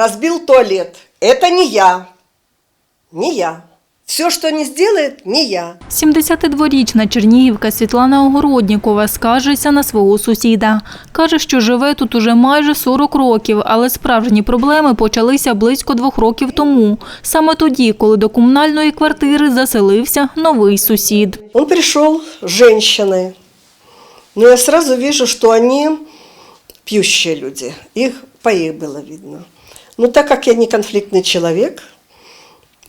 разбил туалет. Это не я. Не я. Все, что не сделает, не я. 72-річна чернігівка Світлана Огороднікова скаржиться на свого сусіда. Каже, що живе тут уже майже 40 років, але справжні проблеми почалися близько двох років тому. Саме тоді, коли до комунальної квартири заселився новий сусід. Он пришел с женщиной. Но я сразу вижу, что они пьющие люди. Их по их было видно. Но так как я не конфликтный человек,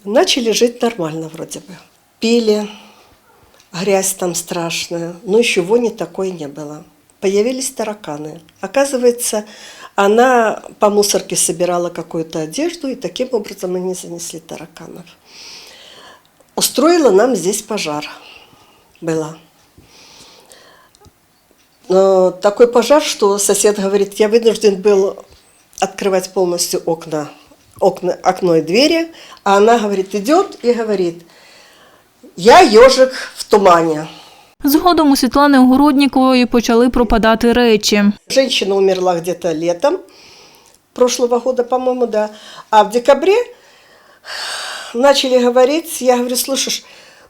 начали жить нормально вроде бы. Пили, грязь там страшная, но еще вони такой не было. Появились тараканы. Оказывается, она по мусорке собирала какую-то одежду, и таким образом они занесли тараканов. Устроила нам здесь пожар. Была. Такой пожар, что сосед говорит, я вынужден был открывать полностью окна, окна, окно и двери, а она говорит, идет и говорит, я ежик в тумане. Згодом у Світлани Огороднікової почали пропадати речі. Женщина умерла где-то летом прошлого года, по-моему, да. А в декабре начали говорить, я говорю, слушаешь,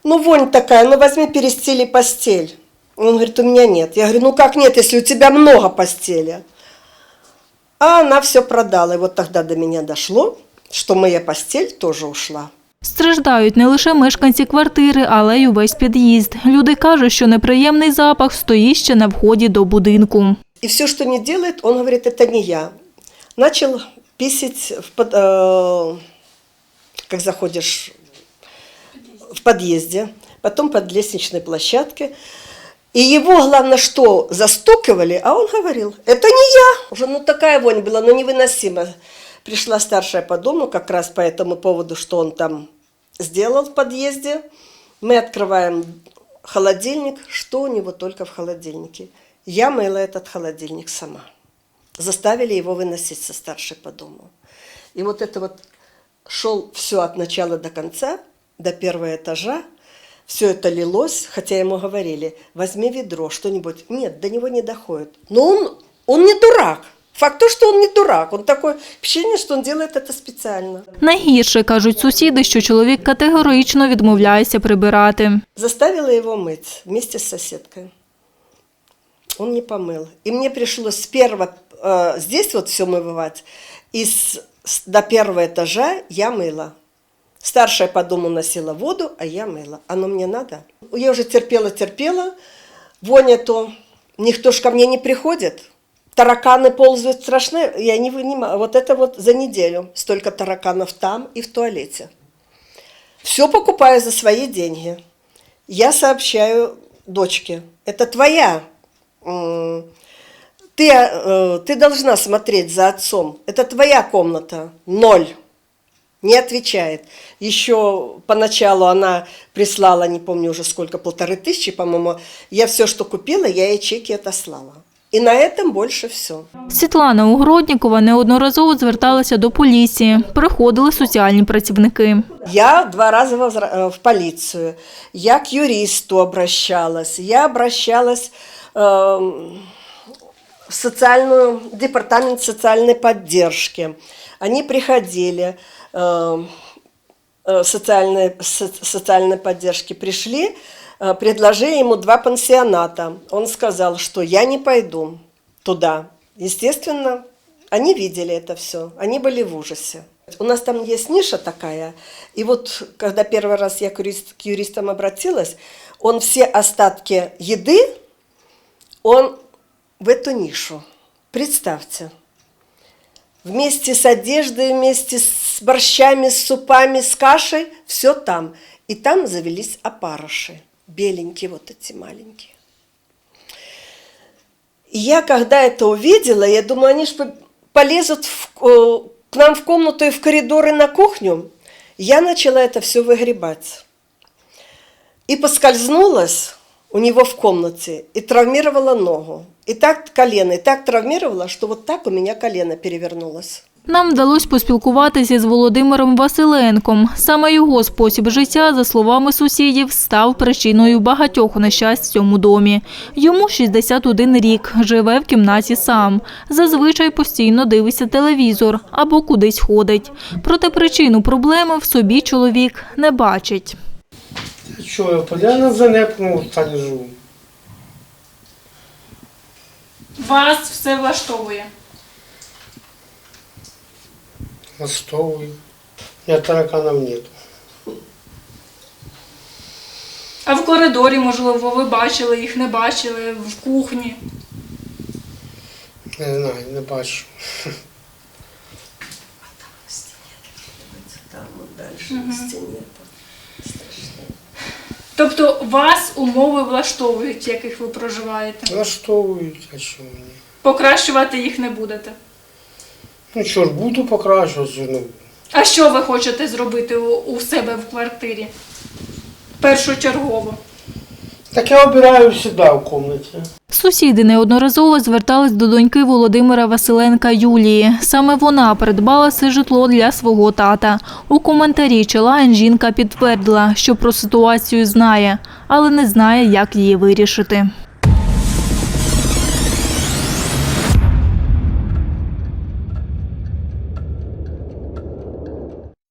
ну вонь такая, ну возьми перестели постель. Он говорит, у меня нет. Я говорю, ну как нет, если у тебя много постели? А она все продала. И вот тогда до меня дошло, что моя постель тоже ушла. Страждають не лише мешканці квартири, але й увесь під'їзд. Люди кажуть, що неприємний запах стоїть ще на вході до будинку. И все, что не делает, он говорит, это не я. Начал писать, в под- э, как заходишь в подъезде, потом под лестничной площадке. И его, главное, что застукивали, а он говорил, это не я. Уже ну такая вонь была, ну невыносимо. Пришла старшая по дому как раз по этому поводу, что он там сделал в подъезде. Мы открываем холодильник, что у него только в холодильнике. Я мыла этот холодильник сама. Заставили его выносить со старшей по дому. И вот это вот шел все от начала до конца, до первого этажа. Все это лилось, хотя ему говорили, возьми ведро, что-нибудь. Нет, до него не доходит. Но он, он не дурак. Факт то, что он не дурак. Он такое впечатление, что он делает это специально. Найгірше, кажуть сусіди, що чоловік категорично відмовляється прибирати. Заставила его мыть вместе с соседкой. Он не помыл. И мне пришлось с первого, э, здесь вот все мывать, и с, с- до первого этажа я мыла. Старшая по дому носила воду, а я мыла. Оно мне надо? Я уже терпела-терпела. Воня то, никто ж ко мне не приходит. Тараканы ползают страшные, я не вынимаю. Вот это вот за неделю столько тараканов там и в туалете. Все покупаю за свои деньги. Я сообщаю дочке, это твоя. Ты, э, ты должна смотреть за отцом. Это твоя комната. Ноль. Не отвечает. Еще поначалу она прислала, не помню уже сколько, полторы тысячи, по-моему. Я все, что купила, я ей чеки отослала. И на этом больше все. Світлана Угороднікова неодноразово зверталася до поліції. Приходили соціальні працівники. Я два раза возра- э, в полицию, я к юристу обращалась, я обращалась эм, в социальную, департамент социальной поддержки. Они приходили, эм, э, социальной, со- социальной поддержки пришли, э, предложили ему два пансионата. Он сказал, что я не пойду туда. Естественно, они видели это все, они были в ужасе. У нас там есть ниша такая, и вот когда первый раз я к, юрист- к юристам обратилась, он все остатки еды, он в эту нишу. Представьте. Вместе с одеждой, вместе с борщами, с супами, с кашей, все там. И там завелись опарыши, беленькие вот эти маленькие. И я, когда это увидела, я думаю, они же полезут в- э, к нам в комнату и в коридор и на кухню. Я начала это все выгребать. И поскользнулась у него в комнате и травмировала ногу. И так колено, и так травмировала, что вот так у меня колено перевернулось. Нам вдалося поспілкуватися з Володимиром Василенком. Саме його спосіб життя, за словами сусідів, став причиною багатьох нещасть в цьому домі. Йому 61 рік, живе в кімнаті сам. Зазвичай постійно дивиться телевізор або кудись ходить. Проте причину проблеми в собі чоловік не бачить. Що, я на занепному стані живу. Вас все влаштовує. Настовую. Я тараканов нету. А в коридорі, можливо, ви бачили їх, не бачили, в кухні. Не знаю, не бачу. А Там вот дальше на стене. там страшно. Тобто вас умови влаштовують, в яких ви проживаєте. Влаштовують, а що мені? Покращувати їх не будете. Ну що ж, буду покращувати, ну. А що ви хочете зробити у, у себе в квартирі? Першочергово. Так я обираю завжди в кімнаті. Сусіди неодноразово звертались до доньки Володимира Василенка Юлії. Саме вона придбала це житло для свого тата. У коментарі Челайн жінка підтвердила, що про ситуацію знає, але не знає, як її вирішити.